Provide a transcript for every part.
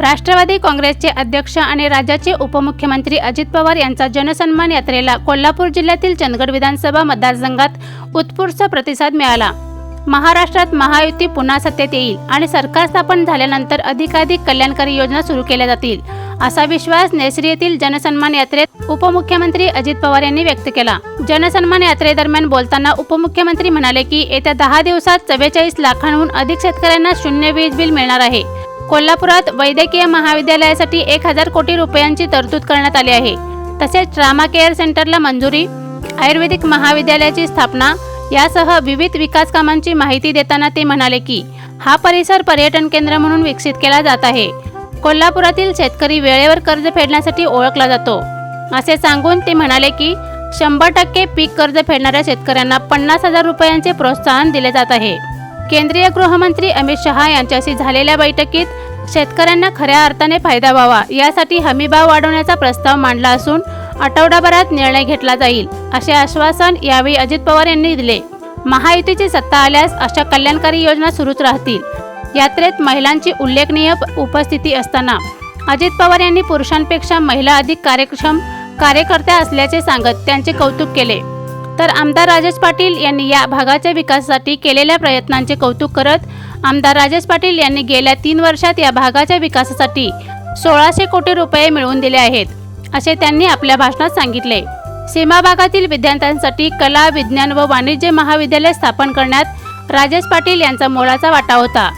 राष्ट्रवादी काँग्रेसचे अध्यक्ष आणि राज्याचे उपमुख्यमंत्री अजित पवार यांचा जनसन्मान यात्रेला कोल्हापूर जिल्ह्यातील चंदगड विधानसभा मतदारसंघात उत्स्फूर्त प्रतिसाद मिळाला. महाराष्ट्रात महायुती पुन्हा सत्तेत येईल आणि सरकार स्थापन झाल्यानंतर अधिकाधिक कल्याणकारी योजना सुरू केल्या जातील असा विश्वास नेसरी येथील जनसन्मान यात्रेत उपमुख्यमंत्री अजित पवार यांनी व्यक्त केला. जनसन्मान यात्रेदरम्यान बोलताना उपमुख्यमंत्री म्हणाले की येत्या दहा दिवसात चव्वेचाळीस लाखांहून अधिक शेतकऱ्यांना शून्य वीज बिल मिळणार आहे. कोल्हापुरात वैद्यकीय महाविद्यालयासाठी एक हजार कोटी रुपयांची तरतूद करण्यात आली आहे. तसेच ट्रामा केअर सेंटरला मंजुरी आयुर्वेदिक महाविद्यालयाची स्थापना यासह विविध विकास कामांची माहिती देताना ते म्हणाले की हा परिसर पर्यटन केंद्र म्हणून विकसित केला जात आहे. कोल्हापुरातील शेतकरी वेळेवर कर्ज फेडण्यासाठी ओळखला जातो. असे सांगून ते म्हणाले की शंभर टक्के पीक कर्ज फेडणाऱ्या शेतकऱ्यांना पन्नास हजार रुपयांचे प्रोत्साहन दिले जात आहे. केंद्रीय गृहमंत्री अमित शहा यांच्याशी झालेल्या बैठकीत शेतकऱ्यांना खऱ्या अर्थाने फायदा व्हावा यासाठी हमीभाव वाढवण्याचा प्रस्ताव मांडला असून आठवडाभरात निर्णय घेतला जाईल असे आश्वासन यावेळी अजित पवार यांनी दिले. महायुतीची सत्ता आल्यास अशा कल्याणकारी योजना सुरूच राहतील. यात्रेत महिलांची उल्लेखनीय उपस्थिती असताना अजित पवार यांनी पुरुषांपेक्षा महिला अधिक कार्यक्षम कार्यकर्त्या असल्याचे सांगत त्यांचे कौतुक केले. तर आमदार राजेश पाटील यांनी या भागाच्या विकासासाठी केलेल्या प्रयत्नांचे कौतुक करत आमदार राजेश पाटील यांनी गेल्या तीन वर्षात या भागाच्या विकासासाठी सोळाशे कोटी रुपये मिळवून दिले आहेत असे त्यांनी आपल्या भाषणात सांगितले. सीमा भागातील विद्यार्थ्यांसाठी कला विज्ञान व वाणिज्य महाविद्यालय स्थापन करण्यात राजेश पाटील यांचा मोलाचा वाटा होता.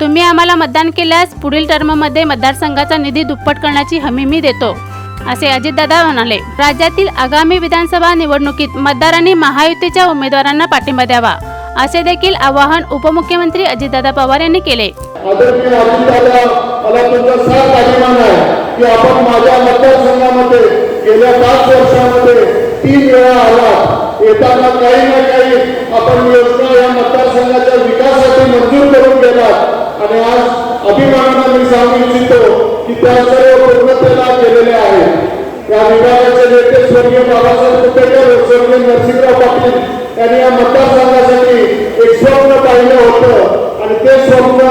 तुम्ही आम्हाला मतदान केल्यास पुढील टर्ममध्ये मतदारसंघाचा निधी दुप्पट करण्याची हमी मी देतो. असे अजितदादा म्हणाले राज्यातील आगामी विधानसभा निवडणुकीत मतदारांनी महायुतीच्या उमेदवारांना पाठिंबा द्यावा. असे देखील आवाहन उपमुख्यमंत्री अजितदादा पवार यांनी केले. आपण गेल्या पाच वर्षामध्ये तीन वेळा आला येताना काही ना काही आपण योजना या मतदारसंघाच्या विकासासाठी मंजूर करून गेलात. आणि आज अभिमानानं मी सांगू इच्छितो की त्या सर्व पूर्णतेला केलेल्या आहेत. या विभागाचे नेते स्वर्गीय बाबासाहेब कुपेकर स्वर्गीय नरसिंहराव पाटील यांनी या मतदारसंघासाठी एक स्वप्न पाहिलं होतं. आणि ते स्वप्न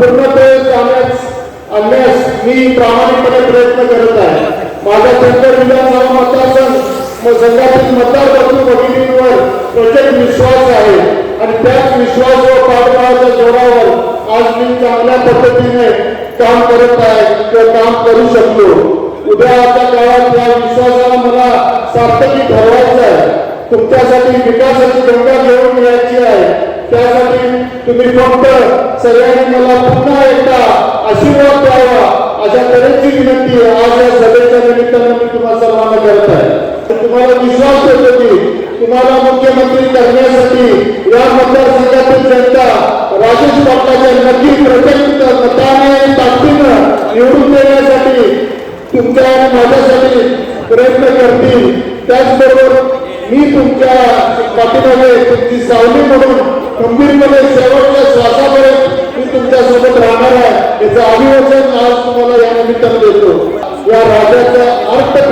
पूर्णतेस आणण्यास आणण्यास मी प्रामाणिकपणे प्रयत्न करत आहे. माझा चंद्र विधानसभा मतदारसंघ संघातील मतदार बंधू भगिनींवर प्रचंड विश्वास आहे. आणि त्याच विश्वास व पाठबळाच्या जोरावर आज मी चांगल्या पद्धतीने काम करत आहे. किंवा काम करू शकतो. उद्या आता काळात या विश्वासाला मला सार्थकी ठरवायचं आहे. तुमच्यासाठी विकासाची गंगा घेऊन मिळायची आहे. त्यासाठी तुम्ही फक्त सगळ्यांनी मला पुन्हा एकदा आशीर्वाद द्यावा. अशा तऱ्हेची विनंती आज या सभेच्या निमित्तानं मी तुम्हाला सर्वांना करत आहे. तुम्हाला विश्वास देतो की तुम्हाला मुख्यमंत्री करण्यासाठी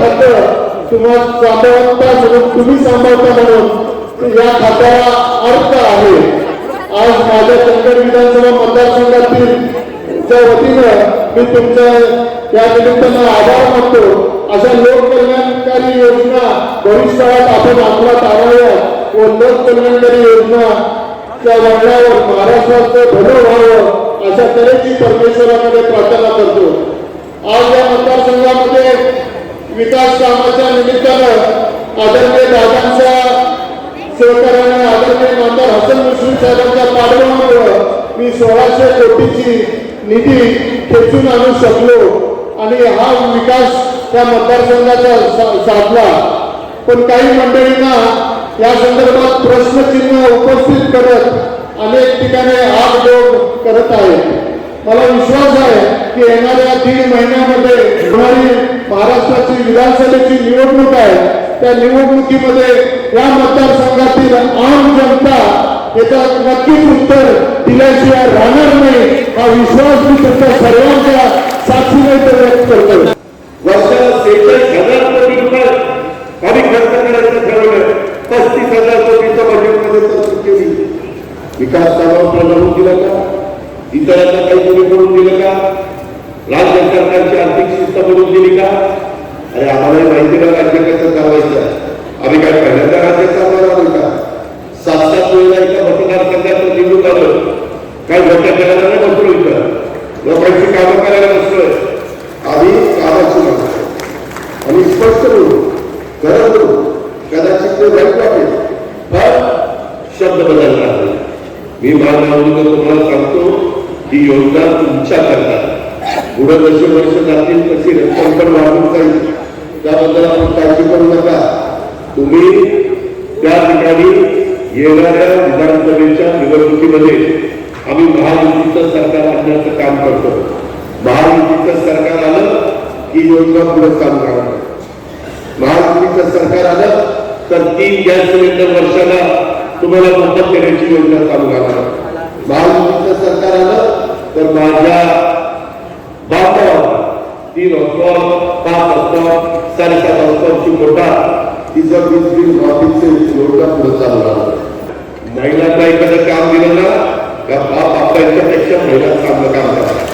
खातं किंवा सांभाळता म्हणून तुम्ही सांभाळता म्हणून या खात्याला अर्थ आहे. आज माझ्या चंदगड विधानसभा मतदारसंघातील च्या वतीनं मी तुमच्या या निमित्तानं आभार मानतो. अशा लोककल्याणकारी योजना भविष्यात आपण अंमलात आणाव्या व लोककल्याणकारी योजना च्या वळणावर महाराष्ट्राचं भलं व्हावं अशा तऱ्हेची परमेश्वराकडे प्रार्थना करतो. आज या मतदारसंघामध्ये विकास कामाच्या निमित्तानं आदरणीय दादांच्या सहकार्याने आदरणीय नामदार हसन मुश्रीफ साहेबांच्या पाठबळामुळं मी सोळाशे कोटीची निधी खेचून आणू शकलो आणि हा विकास त्या मतदारसंघाचा साधला. पण काही मंडळींना या संदर्भात प्रश्नचिन्ह उपस्थित करत अनेक ठिकाणी आग करत आहेत. मला विश्वास आहे की येणाऱ्या तीन महिन्यामध्ये होणारी महाराष्ट्राची विधानसभेची निवडणूक आहे. त्या निवडणुकीमध्ये या मतदारसंघातील आम जनता याचा नक्कीच उत्तर दिल्याशिवाय राहणार नाही हा विश्वास मी तुमच्या सर्वांच्या साक्षीने व्यक्त करतो. वर्षाला सेहेचाळीस हजार कोटी रुपये कमी खर्च करायचं ठरवलं पस्तीस हजार कोटीचं बजेटमध्ये तरतूद केली विकास कामावर प्रलंबून दिला का? इतरांना काही तुम्ही करून दिलं का? राज्य सरकारची आर्थिक शिस्त बनवून दिली का? अरे आम्हाला माहिती का राज्य कसं चालवायचं आम्ही काय पहिल्यांदा राज्य चालवणार आहोत का सात सात वेळेला एका मतदारसंघात निवडून आलं काय मोठ्या करायला नाही बसलो इथं लोकांची कामं करायला बसलोय आम्ही कामाची माणसं आणि स्पष्ट बोलू खरं बोलू कदाचित ते वाईट वाटेल पण शब्द बदलणार नाही मी माझ्या आवडीनं तुम्हाला सांगतो ही योजना तुमच्या करता पुढे जसे वर्ष जातील तशी रक्कम पण वाढून जाईल त्याबद्दल आपण काळजी करू नका. तुम्ही त्या ठिकाणी येणाऱ्या विधानसभेच्या निवडणुकीमध्ये आम्ही महायुतीचं सरकार आणण्याचं काम करतो. महायुतीचं सरकार आलं की योजना पुढे चालू राहणार. महायुतीचं सरकार आलं तर तीन गॅस सिलेंडर वर्षाला तुम्हाला मदत करण्याची योजना चालू राहणार. महायुतीचं सरकार आलं तर माझ्या बांधवांना तीन हॉस्पॉल पाच हॉस्पॉल साडेसात हॉस्पॉलची मोठा तिचा वीज बिल ऑफिसचे मोठा पुढे चालू राहणार महिलांना एखादं काम दिलं ना का बाप आपल्यापेक्षा महिला चांगलं काम करतात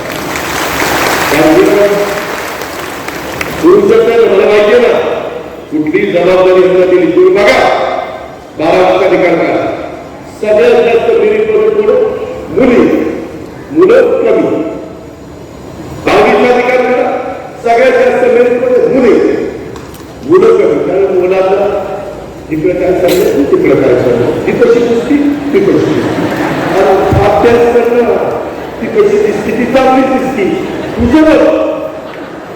काम मला माहितीये ना कुठली जबाबदारी सुद्धा दिली तुम्ही बघा बारा वाजता निकाल करा सगळ्यात जास्त मेरिट मुली मुलं कमी सगळ्यात जास्त मेहनत म्हणजे मुले. मुलं कमी. कारण मुलाला इकडे काय चाललं तिकडे काय चाललं ती कशी दिसती ती. कशी दिसती अभ्यास करणं ती कशी दिसती ती चांगली दिसती तुझं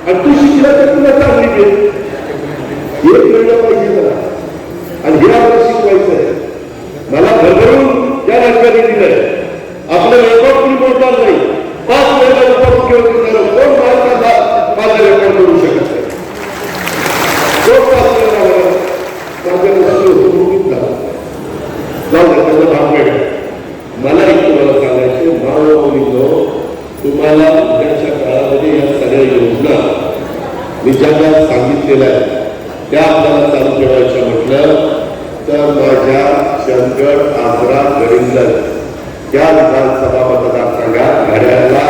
आणि तू शिकला तर तुला चांगली दे हे कळलं पाहिजे मला आणि हे आपण शिकवायचं आहे. मला भरभरून या राज्याने दिलंय. आपलं रेकॉर्ड कोणी बोलणार नाही. माझ्या गोष्टी होतो मुलीत झाला जाऊ दे त्याचा भाग वेगळा मला एक तुम्हाला सांगायचं मानव मुलींनो तुम्हाला उद्याच्या काळामध्ये या सगळ्या योजना मी ज्या ज्या सांगितलेल्या आहेत त्या आपल्याला चालू ठेवायच्या म्हटलं तर माझ्या चंदगड आग्रा गडिंगज या विधानसभा मतदारसंघात घड्याळला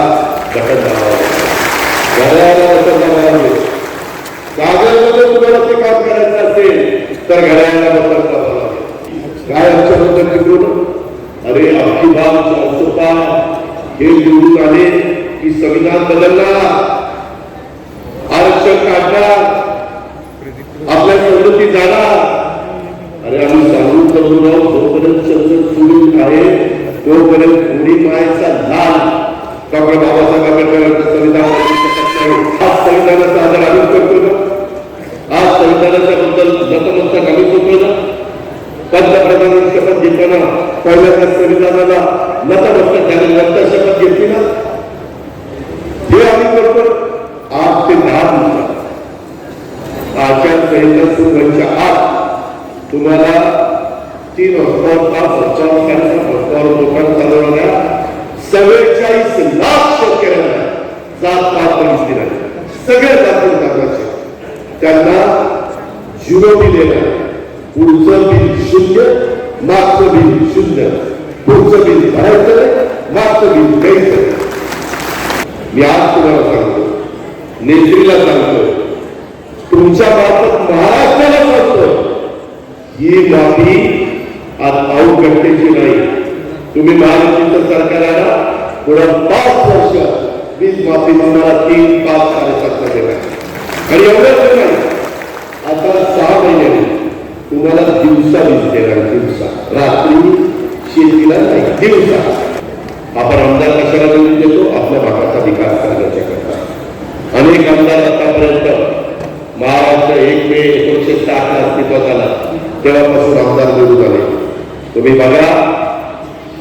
बटन दाबावं घड्याळाला बटन दाबावं कागदमध्ये तुम्हाला ते काम करायचं असेल तर घड्याळाला बटन दाबावं लागेल काय आमच्याबद्दल तिकडून अरे अख्खी बाब चारसोपा हे निवडून आले की संविधान बदलणार आरक्षण काढणार आपल्या सवलती जाणार. अरे आम्ही सांगून करून राहू जोपर्यंत संसद सुरू आहे तोपर्यंत उडी मायचा लाल. डॉक्टर बाबासाहेब आंबेडकरांचं संविधान बदलू शकत नाही आज संविधानाचा आदर आम्ही करतो ना. आज संविधानाच्या बद्दल नतमस्तक आम्ही होतो ना. पंतप्रधानांनी शपथ घेताना पहिल्यांदा संविधानाला नतमस्तक झाले नंतर शपथ घेतली ना? हे आम्ही करतो आठ ते दहा दिवसात. आचारसंहिता सुरू व्हायच्या आत तुम्हाला तीन हॉस्पॉल पाच हॉस्पॉल साडेसात हॉस्पॉल लोकांना चालवणाऱ्या चव्वेचाळीस लाख शेतकऱ्यांना जात पात पोलीस दिला सगळ्या जाती जागाचे त्यांना झिरो दिलेला पुढचं बिल शून्य मागचं बिल शून्य. पुढचं बिल भरायचं मागचं बिल द्यायचं मी आज तुम्हाला सांगतो नेत्रीला सांगतो तुमच्या मार्फत महाराष्ट्राला सांगतो ही माफी आज अवघटतेची नाही तुम्ही महाराष्ट्राचं सरकार आला पुढं पाच वर्ष वीज माफी तुम्हाला तीन पाच साडेसात देणार आणि एवढंच नाही आता सहा महिन्याने तुम्हाला दिवसा वीज देणार दिवसा रात्री शेतीला नाही आपण आमदार कशाला निवडून देतो? आपल्या भागाचा विकास करण्याच्या करता अनेक आमदार आतापर्यंत महाराष्ट्र एक मे एकोणीशे साठ ला अस्तित्वात आला. तेव्हापासून आमदार निवडून आले तुम्ही बघा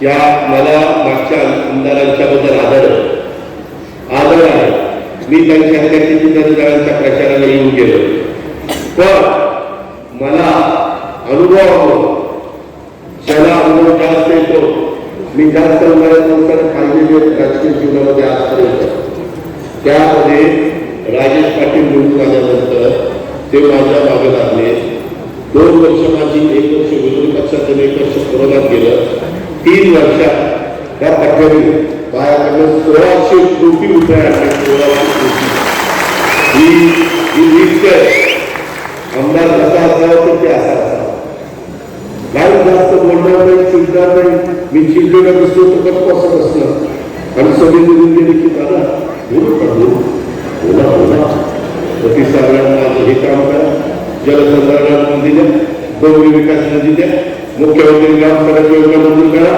या मला मागच्या आमदारांच्या बद्दल आदर आहे. आदर आहे. मी त्यांच्या किती प्रचाराला येऊन गेलो. पण मला मी जास्त उन्हाळ्यानंतर पाहिलेले राजकीय जीवनामध्ये आजपर्यंत त्यामध्ये राजेश पाटील निवडून आल्यानंतर ते माझ्या मागे लागले. दोन वर्ष माझी एक वर्ष विरोधी पक्षातून एक वर्ष कोरोनात गेलं. तीन वर्षात त्या पटवणी बायाकडनं सोळाशे कोटी रुपये आणले सोळाशे कोटी. ही ही लिस्ट आमदार कसा असावा तर ते असा असावा काही जास्त बोलणार नाही चिडणार नाही मी चिडलेला दिसतो तर कसं असं असलं आणि सगळे निघून गेले की दादा बोलू का बोलू बोला बोला प्रति सगळ्यांना हे काम करा जलसंधारणाला निधी द्या डोंगरी विकास निधी द्या मुख्यमंत्री ग्राम सडक योजना मंजूर करा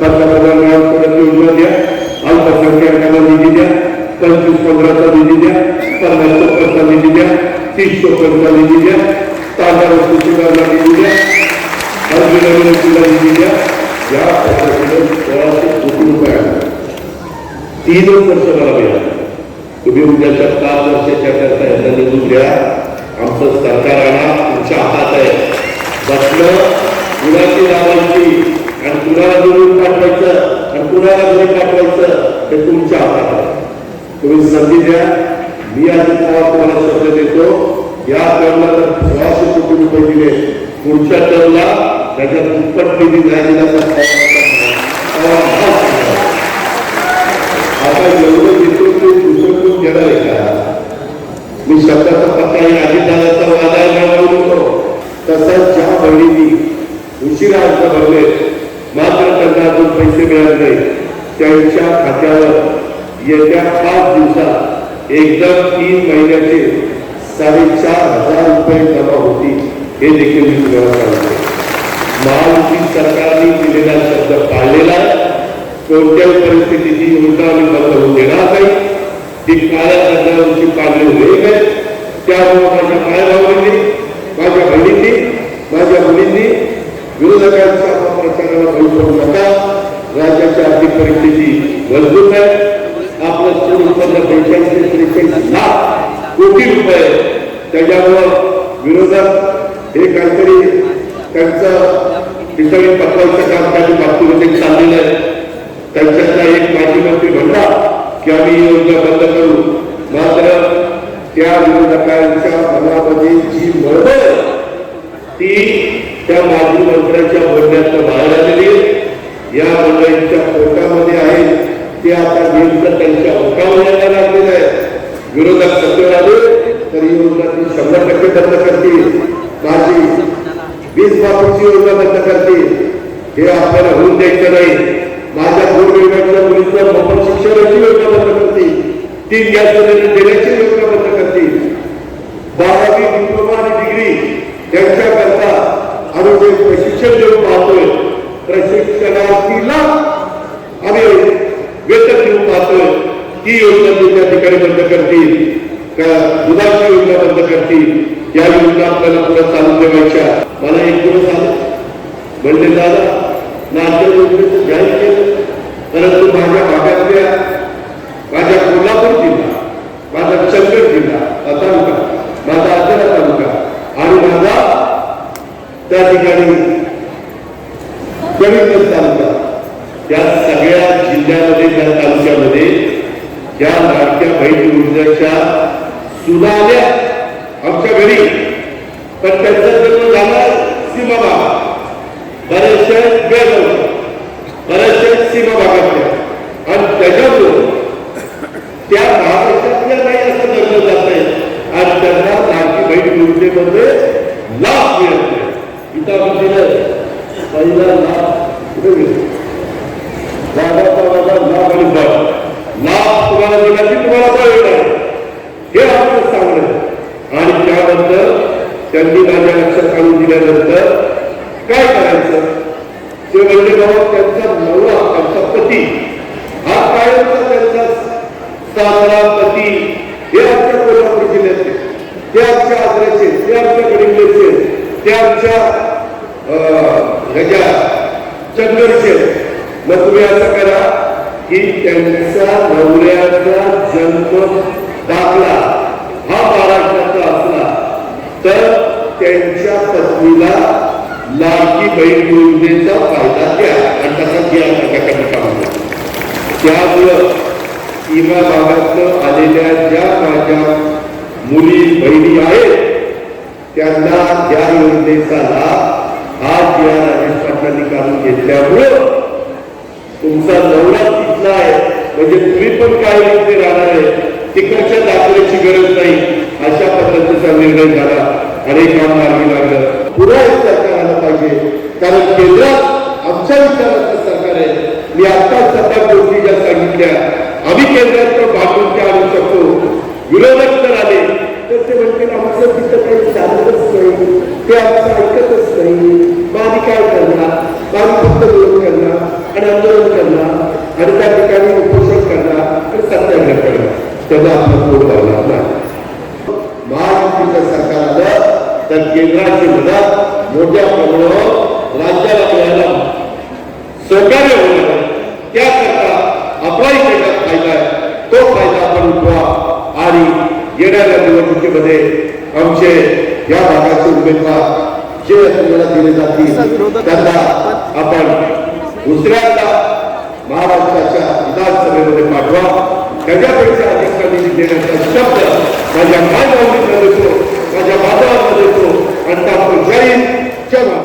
पंतप्रधान ग्राम सडक योजना द्या अल्पसंख्याकांना निधी द्या पंचवीस पंधराचा निधी द्या पन्नास चौपन्नचा निधी द्या तीस चौपन्नचा निधी द्या ताजा वस्तू सुधारणा निधी द्या अर्जुनविनंतीला निधी या पद्धतीने सोळाशे कोटी रुपये आहे. वर्ष मला मिळालं तुम्ही उद्याच्या पाच वर्षाच्या करता यांना निवडून द्या आमचं सरकार आणा तुमच्या हातात आहे बसलं कुणाची लावायची आणि कुणाला निवडून पाठवायचं आणि कुणाला घरी पाठवायचं हे तुमच्या हातात आहे तुम्ही संधी द्या मी आज तुम्हाला शब्द देतो या टर्मला तर सोळाशे कोटी रुपये दिले पुढच्या टर्मला त्याच्या दुप्पट निधी नाही दिला तर पवार हाच करणार. आता एवढं देतो ते दुसरं कोण घेणार आहे का मी शब्दाचा पत्ता या अधिकाराचा वादायला बोलतो तसंच ज्या बहिणींनी उशिरा अर्ज भरले मात्र त्यांना अजून पैसे मिळाले नाही त्यांच्या खात्यावर येत्या पाच दिवसात एकदम तीन महिन्याचे साडेचार हजार रुपये जमा होतील हे देखील मी तुम्हाला सांगतो महायुती सरकारने दिलेला शब्द पाळलेला आहे. कोणत्याही परिस्थितीत ही योजना आम्ही बंद होऊ देणार नाही. ती काळ्या दर्जावरची पाळली होईल आहे त्यामुळे माझ्या मायभावांनी माझ्या बहिणींनी माझ्या मुलींनी विरोधकांच्या प्रचाराला बळी पडू नका. राज्याची आर्थिक परिस्थिती मजबूत आहे. आपलं स्थूल उत्पन्न बेचाळीस ते त्रेचाळीस लाख कोटी रुपये त्याच्यामुळं विरोधक हे काहीतरी त्यांचं तिथं पकवायचं काम काही बाबतीमध्ये चाललेलं आहे. त्यांच्यातला एक माजी मंत्री म्हणला की आम्ही ही योजना बंद करू. मात्र त्या विरोधकांच्या मनामध्ये जी मळ आहे, ती त्या माजी मंत्र्यांच्या बोलण्यात बाहेर आलेली या मंडळींच्या पोटामध्ये आहे. ते आता नेमकं त्यांच्या ओठावर लागलेलं आहे. विरोधक सत्तेवर आले तर ही योजना ती शंभर टक्के बंद करतील. माझी वीज वापरची योजना बंद करतील. हे आपल्याला होऊन द्यायचं नाही. माझ्या गोरगरिबांच्या मुलीचं मोफत शिक्षणाची योजना बंद करतील. तीन गॅस सिलेंडर देण्याची योजना बंद करतील. बारावी डिप्लोमा आणि डिग्री यांच्याकरता आम्ही जे प्रशिक्षण देऊन पाहतोय. प्रशिक्षणार्थीला आम्ही वेतन देऊन पाहतोय. ती योजना ते त्या ठिकाणी बंद करतील. का दुधाची योजना बंद करतील. या योजना आपल्याला पुढे चालू ठेवायच्या. मला एक दिवस आला. म्हणले दादा नाट्य योजनेचं जाहीर केलं परंतु माझ्या भागातल्या माझ्या कोल्हापूर जिल्हा माझा चंदगड जिल्हा तालुका माझा अजरा तालुका आणि माझा त्या ठिकाणी गणित तालुका या सगळ्या जिल्ह्यामध्ये त्या तालुक्यामध्ये या लाडक्या बहीण योजनेच्या सुना आल्या आमच्या घरी पण त्यांचा जन्म झाला सीमा भागात बरेचशे बेळगाव बरेचशे सीमा भागातल्या आणि त्याच्यामुळं त्या महाराष्ट्रातल्या नाही असं धरलं जात आहे आणि त्यांना लाडकी बहीण योजनेमध्ये लाभ मिळत नाही इथं आपण दिलं पहिला लाभ कुठे मिळतो लाभाचा माझा लाभ आणि बळ लाभ तुम्हाला दिला की तुम्हाला बळ येणार हे आपण सांगणं आणि त्यानंतर त्यांनी माझ्या लक्षात आणून दिल्यानंतर काय करायचं ते म्हणजे त्यांचा नवरा त्यांचा पती हा कायमचा त्यांचा सासरा पती हे आमच्या कोल्हापूर जिल्ह्याचे ते आमच्या आजऱ्याचे ते आमच्या गडिंगलेचे ते आमच्या ह्याच्या चंदगडचे मग तुम्ही असं करा की त्यांचा नवऱ्याचा जन्म दाखला. हा महाराष्ट्राचा असला तर त्यांच्या पत्नीला लाडकी बहीण योजनेचा फायदा द्या आणि त्याचा द्या प्रकारने काम त्यामुळं सीमा भागातनं आलेल्या ज्या माझ्या मुली बहिणी आहेत त्यांना त्या योजनेचा लाभ हा या राजेश काढून घेतल्यामुळं तुमचा नवरा तिथला आहे. म्हणजे तुम्ही पण काय योजने राहणार आहे तिकडच्या दाखवण्याची गरज नाही अशा पद्धतीचा निर्णय झाला. अनेक काम मार्गी लागलं. पुरा एक सरकार पाहिजे. कारण केंद्रात आमच्या विचाराचा फायदा तो फायदा आपण उठवा आणि येणाऱ्या निवडणुकीमध्ये आमचे या भागाचे उमेदवार जे आपल्याला दिले जातील त्यांना आपण दुसऱ्यांदा महाराष्ट्राच्या विधानसभेमध्ये पाठवा. त्याच्यापेक्षा अधिक निधी देण्याचा शब्द माझ्या माझ्या देतो माझ्या वादळाला देतो आणि आपण जाईल जेव्हा